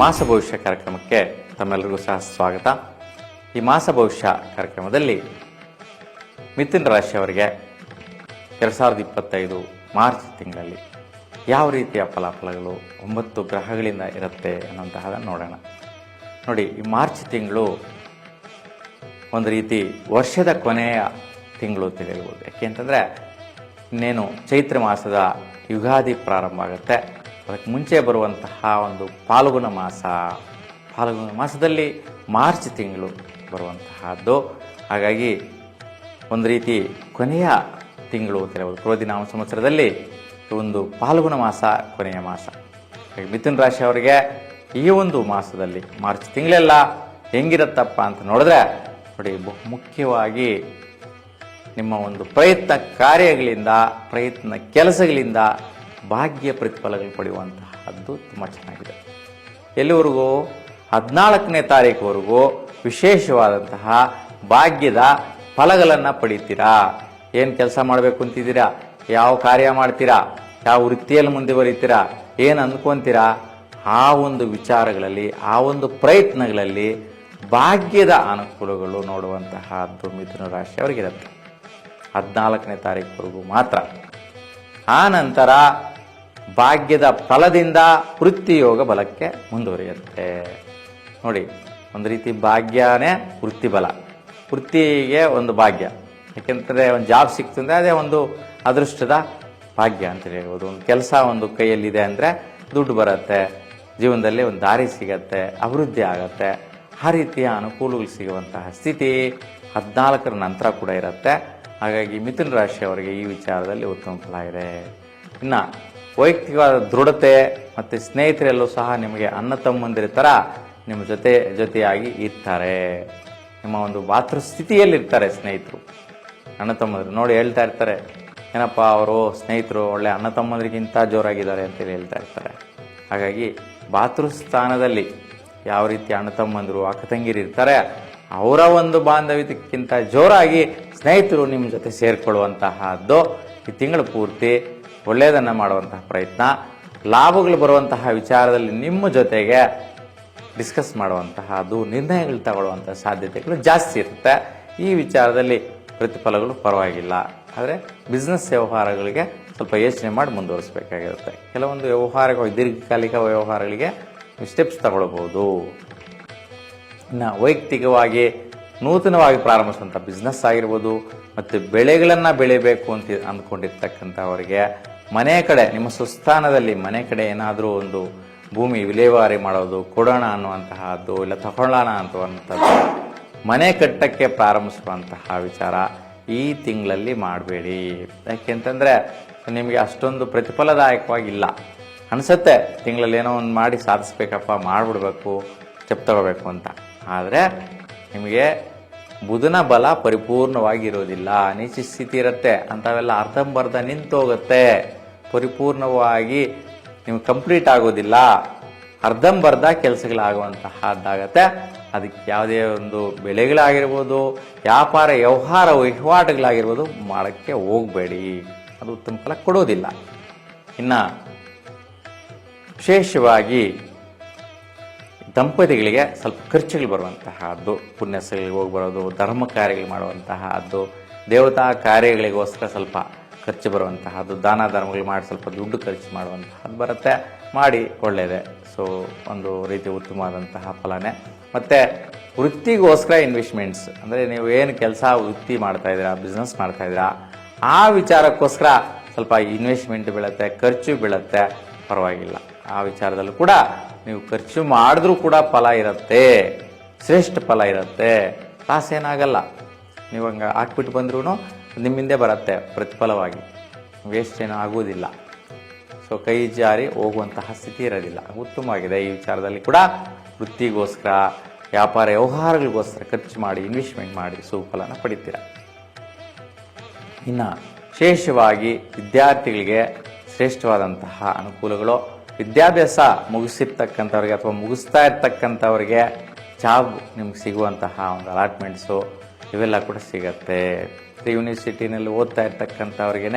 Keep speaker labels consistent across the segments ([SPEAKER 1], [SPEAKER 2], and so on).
[SPEAKER 1] ಮಾಸ ಭವಿಷ್ಯ ಕಾರ್ಯಕ್ರಮಕ್ಕೆ ತಮ್ಮೆಲ್ಲರಿಗೂ ಸಹ ಸ್ವಾಗತ. ಈ ಮಾಸ ಭವಿಷ್ಯ ಕಾರ್ಯಕ್ರಮದಲ್ಲಿ ಮಿಥುನ ರಾಶಿಯವರಿಗೆ ಎರಡು ಸಾವಿರದ ಇಪ್ಪತ್ತೈದು ಮಾರ್ಚ್ ತಿಂಗಳಲ್ಲಿ ಯಾವ ರೀತಿಯ ಫಲಾಫಲಗಳು ಒಂಬತ್ತು ಗ್ರಹಗಳಿಂದ ಇರುತ್ತೆ ಅನ್ನೋಂತಹದನ್ನು ನೋಡೋಣ. ನೋಡಿ, ಈ ಮಾರ್ಚ್ ತಿಂಗಳು ಒಂದು ರೀತಿ ವರ್ಷದ ಕೊನೆಯ ತಿಂಗಳು ಅಂತ ಹೇಳ್ಬೋದು. ಯಾಕೆ ಅಂತಂದರೆ ಇನ್ನೇನು ಚೈತ್ರ ಮಾಸದ ಯುಗಾದಿ ಪ್ರಾರಂಭ ಆಗುತ್ತೆ. ಅದಕ್ಕೆ ಮುಂಚೆ ಬರುವಂತಹ ಒಂದು ಪಾಲ್ಗುಣ ಮಾಸ. ಪಾಲ್ಗುಣ ಮಾಸದಲ್ಲಿ ಮಾರ್ಚ್ ತಿಂಗಳು ಬರುವಂತಹದ್ದು. ಹಾಗಾಗಿ ಒಂದು ರೀತಿ ಕೊನೆಯ ತಿಂಗಳು ಅಂತ ಹೇಳ್ಬೋದು. ಕ್ರೋಧಿನಾಮ ಸಂವತ್ಸರದಲ್ಲಿ ಒಂದು ಪಾಲ್ಗುಣ ಮಾಸ, ಕೊನೆಯ ಮಾಸ. ಮಿಥುನ್ ರಾಶಿಯವರಿಗೆ ಈ ಒಂದು ಮಾಸದಲ್ಲಿ ಮಾರ್ಚ್ ತಿಂಗಳೆಲ್ಲ ಹೆಂಗಿರತ್ತಪ್ಪ ಅಂತ ನೋಡಿದ್ರೆ ನೋಡಿ ಮುಖ್ಯವಾಗಿ ನಿಮ್ಮ ಒಂದು ಪ್ರಯತ್ನ ಕಾರ್ಯಗಳಿಂದ, ಪ್ರಯತ್ನ ಕೆಲಸಗಳಿಂದ ಭಾಗ್ಯ ಪ್ರತಿಫಲಗಳು ಪಡೆಯುವಂತಹದ್ದು ತುಂಬ ಚೆನ್ನಾಗಿದೆ. ಎಲ್ಲಿವರೆಗೂ? ಹದಿನಾಲ್ಕನೇ ತಾರೀಕುವರೆಗೂ ವಿಶೇಷವಾದಂತಹ ಭಾಗ್ಯದ ಫಲಗಳನ್ನು ಪಡೀತೀರಾ? ಏನು ಕೆಲಸ ಮಾಡಬೇಕು ಅಂತಿದ್ದೀರಾ? ಯಾವ ಕಾರ್ಯ ಮಾಡ್ತೀರಾ? ಯಾವ ವೃತ್ತಿಯಲ್ಲಿ ಬರೀತೀರಾ? ಏನು ಅಂದ್ಕೊಂತೀರಾ ಆ ಒಂದು ವಿಚಾರಗಳಲ್ಲಿ, ಆ ಒಂದು ಪ್ರಯತ್ನಗಳಲ್ಲಿ ಭಾಗ್ಯದ ಅನುಕೂಲಗಳು ನೋಡುವಂತಹದ್ದು ಮಿಥುನ ರಾಶಿ ಅವರಿಗಿರುತ್ತೆ. ಹದಿನಾಲ್ಕನೇ ತಾರೀಕುವರೆಗೂ ಮಾತ್ರ. ಆ ನಂತರ ಭಾಗ್ಯದ ಫಲದಿಂದ ವೃತ್ತಿಯೋಗ ಬಲಕ್ಕೆ ಮುಂದುವರಿಯುತ್ತೆ. ನೋಡಿ, ಒಂದು ರೀತಿ ಭಾಗ್ಯನೇ ವೃತ್ತಿ ಬಲ ವೃತ್ತಿಗೆ ಒಂದು ಭಾಗ್ಯ. ಯಾಕೆಂದರೆ ಒಂದು ಜಾಬ್ ಸಿಕ್ತಂದ್ರೆ ಅದೇ ಒಂದು ಅದೃಷ್ಟದ ಭಾಗ್ಯ ಅಂತ ಹೇಳ್ಬೋದು. ಒಂದು ಕೆಲಸ ಒಂದು ಕೈಯಲ್ಲಿದೆ ಅಂದರೆ ದುಡ್ಡು ಬರುತ್ತೆ, ಜೀವನದಲ್ಲಿ ಒಂದು ದಾರಿ ಸಿಗತ್ತೆ, ಅಭಿವೃದ್ಧಿ ಆಗತ್ತೆ. ಆ ರೀತಿಯ ಅನುಕೂಲಗಳು ಸಿಗುವಂತಹ ಸ್ಥಿತಿ ಹದಿನಾಲ್ಕರ ನಂತರ ಕೂಡ ಇರುತ್ತೆ. ಹಾಗಾಗಿ ಮಿಥುನ ರಾಶಿಯವರಿಗೆ ಈ ವಿಚಾರದಲ್ಲಿ ಉತ್ತಮ ಫಲ ಇದೆ. ಇನ್ನು ವೈಯಕ್ತಿಕವಾದ ದೃಢತೆ ಮತ್ತು ಸ್ನೇಹಿತರೆಲ್ಲೂ ಸಹ ನಿಮಗೆ ಅನ್ನ ತಮ್ಮಂದಿರ ಥರ ನಿಮ್ಮ ಜೊತೆ ಜೊತೆಯಾಗಿ ಇರ್ತಾರೆ. ನಿಮ್ಮ ಒಂದು ಮಾತೃ ಸ್ಥಿತಿಯಲ್ಲಿರ್ತಾರೆ ಸ್ನೇಹಿತರು. ಅಣ್ಣ ತಮ್ಮಂದ್ರು. ನೋಡಿ ಹೇಳ್ತಾ ಇರ್ತಾರೆ. ಏನಪ್ಪ ಅವರು ಸ್ನೇಹಿತರು, ಒಳ್ಳೆ ಅಣ್ಣ ತಮ್ಮಂದ್ರಿಗಿಂತ ಜೋರಾಗಿದ್ದಾರೆ ಅಂತೇಳಿ ಹೇಳ್ತಾ ಇರ್ತಾರೆ. ಹಾಗಾಗಿ ಭಾತೃಸ್ಥಾನದಲ್ಲಿ ಯಾವ ರೀತಿ ಅಣ್ಣ ತಮ್ಮಂದರು, ಅಕ್ಕ ತಂಗಿರು ಇರ್ತಾರೆ, ಅವರ ಒಂದು ಬಾಂಧವ್ಯಕ್ಕಿಂತ ಜೋರಾಗಿ ಸ್ನೇಹಿತರು ನಿಮ್ಮ ಜೊತೆ ಸೇರಿಕೊಳ್ಳುವಂತಹದ್ದು ಈ ತಿಂಗಳು ಪೂರ್ತಿ ಒಳ್ಳೆಯದನ್ನು ಮಾಡುವಂತಹ ಪ್ರಯತ್ನ, ಲಾಭಗಳು ಬರುವಂತಹ ವಿಚಾರದಲ್ಲಿ ನಿಮ್ಮ ಜೊತೆಗೆ ಡಿಸ್ಕಸ್ ಮಾಡುವಂತಹದ್ದು, ನಿರ್ಣಯಗಳು ತಗೊಳ್ಳುವಂಥ ಸಾಧ್ಯತೆಗಳು ಜಾಸ್ತಿ ಇರುತ್ತೆ. ಈ ವಿಚಾರದಲ್ಲಿ ಪ್ರತಿಫಲಗಳು ಪರವಾಗಿಲ್ಲ. ಆದರೆ ಬಿಸ್ನೆಸ್ ವ್ಯವಹಾರಗಳಿಗೆ ಸ್ವಲ್ಪ ಯೋಚನೆ ಮಾಡಿ ಮುಂದುವರಿಸಬೇಕಾಗಿರುತ್ತೆ. ಕೆಲವೊಂದು ವ್ಯವಹಾರಗಳು ದೀರ್ಘಕಾಲಿಕ ವ್ಯವಹಾರಗಳಿಗೆ ಸ್ಟೆಪ್ಸ್ ತಗೊಳ್ಬೋದು ಇನ್ನು ವೈಯಕ್ತಿಕವಾಗಿ ನೂತನವಾಗಿ ಪ್ರಾರಂಭಿಸುವಂಥ ಬಿಸ್ನೆಸ್ ಆಗಿರ್ಬೋದು, ಮತ್ತು ಬೆಳೆಗಳನ್ನು ಬೆಳಿಬೇಕು ಅಂತ ಅಂದ್ಕೊಂಡಿರ್ತಕ್ಕಂಥವರಿಗೆ ಮನೆ ಕಡೆ, ನಿಮ್ಮ ಸುಸ್ಥಾನದಲ್ಲಿ ಮನೆ ಕಡೆ ಏನಾದರೂ ಒಂದು ಭೂಮಿ ವಿಲೇವಾರಿ ಮಾಡೋದು, ಕೊಡೋಣ ಅನ್ನುವಂತಹದ್ದು, ಇಲ್ಲ ತಗೊಳ್ಳೋಣ ಅಂತವಂಥದ್ದು ಮನೆ ಕಟ್ಟಕ್ಕೆ ಪ್ರಾರಂಭಿಸುವಂತಹ ವಿಚಾರ ಈ ತಿಂಗಳಲ್ಲಿ ಮಾಡಬೇಡಿ. ಯಾಕೆಂತಂದರೆ ನಿಮಗೆ ಅಷ್ಟೊಂದು ಪ್ರತಿಫಲದಾಯಕವಾಗಿಲ್ಲ ಅನಿಸುತ್ತೆ, ತಿಂಗಳಲ್ಲಿ ಏನೋ ಒಂದು ಮಾಡಿ ಸಾಧಿಸ್ಬೇಕಪ್ಪ, ಮಾಡಿಬಿಡ್ಬೇಕು ಸ್ಟೆಪ್ ತಗೋಬೇಕು ಅಂತ. ಆದರೆ ನಿಮಗೆ ಬುಧನ ಬಲ ಪರಿಪೂರ್ಣವಾಗಿರೋದಿಲ್ಲ ನೀಚ ಸ್ಥಿತಿ ಇರುತ್ತೆ, ಅಂಥವೆಲ್ಲ ಅರ್ಧಂಬರ್ಧ ನಿಂತೋಗುತ್ತೆ. ಪರಿಪೂರ್ಣವಾಗಿ ನೀವು ಕಂಪ್ಲೀಟ್ ಆಗೋದಿಲ್ಲ. ಅರ್ಧಂಬರ್ಧ ಕೆಲಸಗಳಾಗುವಂತಹದ್ದಾಗತ್ತೆ. ಅದಕ್ಕೆ ಯಾವುದೇ ಒಂದು ಬೆಳೆಗಳಾಗಿರ್ಬೋದು, ವ್ಯಾಪಾರ ವ್ಯವಹಾರ ವಹಿವಾಟುಗಳಾಗಿರ್ಬೋದು ಮಾಡೋಕ್ಕೆ ಹೋಗಬೇಡಿ. ಅದು ಉತ್ತಮ ಫಲ ಕೊಡೋದಿಲ್ಲ. ಇನ್ನು ವಿಶೇಷವಾಗಿ ದಂಪತಿಗಳಿಗೆ ಸ್ವಲ್ಪ ಖರ್ಚುಗಳು ಬರುವಂತಹದ್ದು. ಪುಣ್ಯಸ್ಥಗಳಿಗೆ ಹೋಗಿ ಬರೋದು, ಧರ್ಮ ಕಾರ್ಯಗಳು ಮಾಡುವಂತಹದ್ದು, ದೇವತಾ ಕಾರ್ಯಗಳಿಗೋಸ್ಕರ ಸ್ವಲ್ಪ ಖರ್ಚು ಬರುವಂತಹದ್ದು ದಾನ ಧರ್ಮಗಳು ಮಾಡಿ ಸ್ವಲ್ಪ ದುಡ್ಡು ಖರ್ಚು ಮಾಡುವಂತಹದ್ದು ಬರುತ್ತೆ. ಮಾಡಿ ಒಳ್ಳೆಯದೆ ಸೊ ಒಂದು ರೀತಿ ಉತ್ತಮವಾದಂತಹ ಫಲನೇ. ಮತ್ತು ವೃತ್ತಿಗೋಸ್ಕರ ಇನ್ವೆಸ್ಟ್ಮೆಂಟ್ಸ್ ಅಂದರೆ ನೀವು ಏನು ಕೆಲಸ ವೃತ್ತಿ ಮಾಡ್ತಾ ಇದ್ದೀರಾ ಬಿಸ್ನೆಸ್ ಮಾಡ್ತಾ ಇದ್ದೀರಾ, ಆ ವಿಚಾರಕ್ಕೋಸ್ಕರ ಸ್ವಲ್ಪ ಇನ್ವೆಸ್ಟ್ಮೆಂಟ್ ಬೀಳುತ್ತೆ, ಖರ್ಚು ಬೀಳುತ್ತೆ. ಪರವಾಗಿಲ್ಲ. ಆ ವಿಚಾರದಲ್ಲೂ ಕೂಡ ನೀವು ಖರ್ಚು ಮಾಡಿದ್ರೂ ಕೂಡ ಫಲ ಇರುತ್ತೆ. ಶ್ರೇಷ್ಠ ಫಲ ಇರುತ್ತೆ. ಲಾಸ್ ಏನಾಗಲ್ಲ. ನೀವು ಹಂಗೆ ಹಾಕ್ಬಿಟ್ಟು ಬಂದ್ರೂ ನಿಮ್ಮಿಂದೆ ಬರುತ್ತೆ ಪ್ರತಿಫಲವಾಗಿ. ವೇಸ್ಟ್ ಏನೂ ಆಗುವುದಿಲ್ಲ. ಸೊ ಕೈ ಜಾರಿ ಹೋಗುವಂತಹ ಸ್ಥಿತಿ ಇರೋದಿಲ್ಲ. ಉತ್ತಮವಾಗಿದೆ ಈ ವಿಚಾರದಲ್ಲಿ ಕೂಡ. ವೃತ್ತಿಗೋಸ್ಕರ, ವ್ಯಾಪಾರ ವ್ಯವಹಾರಗಳಿಗೋಸ್ಕರ ಖರ್ಚು ಮಾಡಿ ಇನ್ವೆಸ್ಟ್ಮೆಂಟ್ ಮಾಡಿ ಸುಫಲನ ಪಡಿತೀರ. ಇನ್ನು ವಿಶೇಷವಾಗಿ ವಿದ್ಯಾರ್ಥಿಗಳಿಗೆ ಶ್ರೇಷ್ಠವಾದಂತಹ ಅನುಕೂಲಗಳು. ವಿದ್ಯಾಭ್ಯಾಸ ಮುಗಿಸಿರ್ತಕ್ಕಂಥವ್ರಿಗೆ ಅಥವಾ ಮುಗಿಸ್ತಾ ಇರ್ತಕ್ಕಂಥವ್ರಿಗೆ ಜಾಬ್ ನಿಮ್ಗೆ ಸಿಗುವಂತಹ ಒಂದು ಅಲಾಟ್ಮೆಂಟ್ಸು ಇವೆಲ್ಲ ಕೂಡ ಸಿಗತ್ತೆ. ಯೂನಿವರ್ಸಿಟಿನಲ್ಲಿ ಓದ್ತಾ ಇರ್ತಕ್ಕಂಥವ್ರಿಗೆ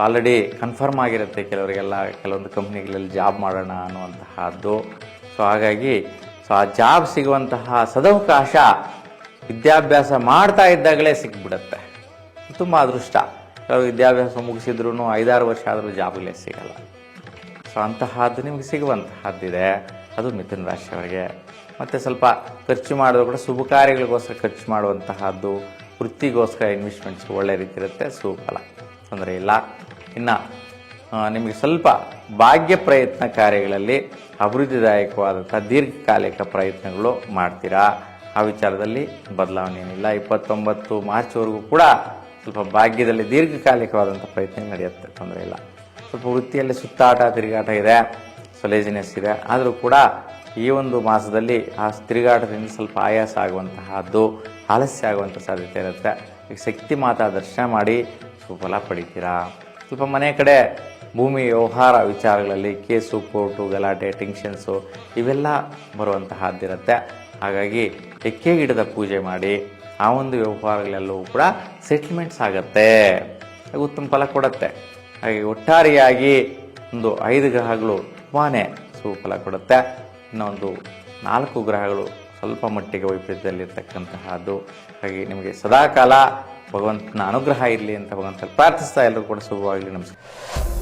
[SPEAKER 1] ಆಲ್ರೆಡಿ ಕನ್ಫರ್ಮ್ ಆಗಿರುತ್ತೆ ಕೆಲವರಿಗೆಲ್ಲ, ಕೆಲವೊಂದು ಕಂಪ್ನಿಗಳಲ್ಲಿ ಜಾಬ್ ಮಾಡೋಣ ಅನ್ನುವಂತಹದ್ದು. ಸೊ ಹಾಗಾಗಿ ಸೊ ಆ ಜಾಬ್ ಸಿಗುವಂತಹ ಸದವಕಾಶ ವಿದ್ಯಾಭ್ಯಾಸ ಮಾಡ್ತಾ ಇದ್ದಾಗಲೇ ಸಿಕ್ಬಿಡುತ್ತೆ ತುಂಬ ಅದೃಷ್ಟ. ಕೆಲವರು ವಿದ್ಯಾಭ್ಯಾಸ ಮುಗಿಸಿದ್ರು ಐದಾರು ವರ್ಷ ಆದರೂ ಜಾಬ್ಗಳೇ ಸಿಗಲ್ಲ. ಸೊ ಅಂತಹದ್ದು ನಿಮಗೆ ಸಿಗುವಂತಹದ್ದಿದೆ. ಅದು ಮಿಥುನ ರಾಶಿಯವರಿಗೆ. ಮತ್ತು ಸ್ವಲ್ಪ ಖರ್ಚು ಮಾಡಿದ್ರು ಕೂಡ ಶುಭ ಕಾರ್ಯಗಳಿಗೋಸ್ಕರ ಖರ್ಚು ಮಾಡುವಂತಹದ್ದು, ವೃತ್ತಿಗೋಸ್ಕರ ಇನ್ವೆಸ್ಟ್ಮೆಂಟ್ಸ್ ಒಳ್ಳೆ ರೀತಿ ಇರುತ್ತೆ ಸುಫಲ ತೊಂದರೆ ಇಲ್ಲ. ಇನ್ನು ನಿಮಗೆ ಸ್ವಲ್ಪ ಭಾಗ್ಯ ಪ್ರಯತ್ನ ಕಾರ್ಯಗಳಲ್ಲಿ ಅಭಿವೃದ್ಧಿದಾಯಕವಾದಂಥ ದೀರ್ಘಕಾಲಿಕ ಪ್ರಯತ್ನಗಳು ಮಾಡ್ತೀರಾ? ಆ ವಿಚಾರದಲ್ಲಿ ಬದಲಾವಣೆ ಏನಿಲ್ಲ. ಇಪ್ಪತ್ತೊಂಬತ್ತು ಮಾರ್ಚ್ವರೆಗೂ ಕೂಡ ಸ್ವಲ್ಪ ಭಾಗ್ಯದಲ್ಲಿ ದೀರ್ಘಕಾಲಿಕವಾದಂಥ ಪ್ರಯತ್ನ ನಡೆಯುತ್ತೆ, ತೊಂದರೆ ಇಲ್ಲ. ಸ್ವಲ್ಪ ವೃತ್ತಿಯಲ್ಲಿ ಸುತ್ತಾಟ, ತಿರುಗಾಟ ಇದೆ ಸೊ ಲೇಜಿನೆಸ್ ಇದೆ. ಆದರೂ ಕೂಡ ಈ ಒಂದು ಮಾಸದಲ್ಲಿ ಆ ತಿರುಗಾಟದಿಂದ ಸ್ವಲ್ಪ ಆಯಾಸ ಆಗುವಂತಹದ್ದು, ಆಲಸ್ಯ ಆಗುವಂಥ ಸಾಧ್ಯತೆ ಇರುತ್ತೆ. ಈಗ ಶಕ್ತಿ ಮಾತಾ ದರ್ಶನ ಮಾಡಿ ಸುಫಲ ಪಡಿತೀರಾ? ಸ್ವಲ್ಪ ಮನೆ ಕಡೆ ಭೂಮಿ ವ್ಯವಹಾರ ವಿಚಾರಗಳಲ್ಲಿ ಕೇಸು, ಕೋರ್ಟು, ಗಲಾಟೆ, ಟೆನ್ಷನ್ಸು ಇವೆಲ್ಲ ಬರುವಂತಹದ್ದಿರುತ್ತೆ. ಹಾಗಾಗಿ ಎಕ್ಕೆ ಗಿಡದ ಪೂಜೆ ಮಾಡಿ ಆ ಒಂದು ವ್ಯವಹಾರಗಳೆಲ್ಲವೂ ಕೂಡ ಸೆಟ್ಲ್ಮೆಂಟ್ಸ್ ಆಗುತ್ತೆ. ಉತ್ತಮ ಫಲ ಕೊಡುತ್ತೆ. ಹಾಗೆ ಒಟ್ಟಾರೆಯಾಗಿ ಒಂದು ಐದು ಗ್ರಹಗಳು ತುಂಬಾ ಸುಫಲ ಕೊಡುತ್ತೆ. ಇನ್ನು ಒಂದು ನಾಲ್ಕು ಗ್ರಹಗಳು ಸ್ವಲ್ಪ ಮಟ್ಟಿಗೆ ವೈಪರೀತದಲ್ಲಿರ್ತಕ್ಕಂತಹದ್ದು ಹಾಗೆ ನಿಮಗೆ ಸದಾಕಾಲ ಭಗವಂತನ ಅನುಗ್ರಹ ಇರಲಿ ಅಂತ ಭಗವಂತ ಪ್ರಾರ್ಥಿಸ್ತಾ ಎಲ್ಲರೂ ಕೂಡ ಶುಭವಾಗಲಿ, ನಮಸ್ಕಾರ.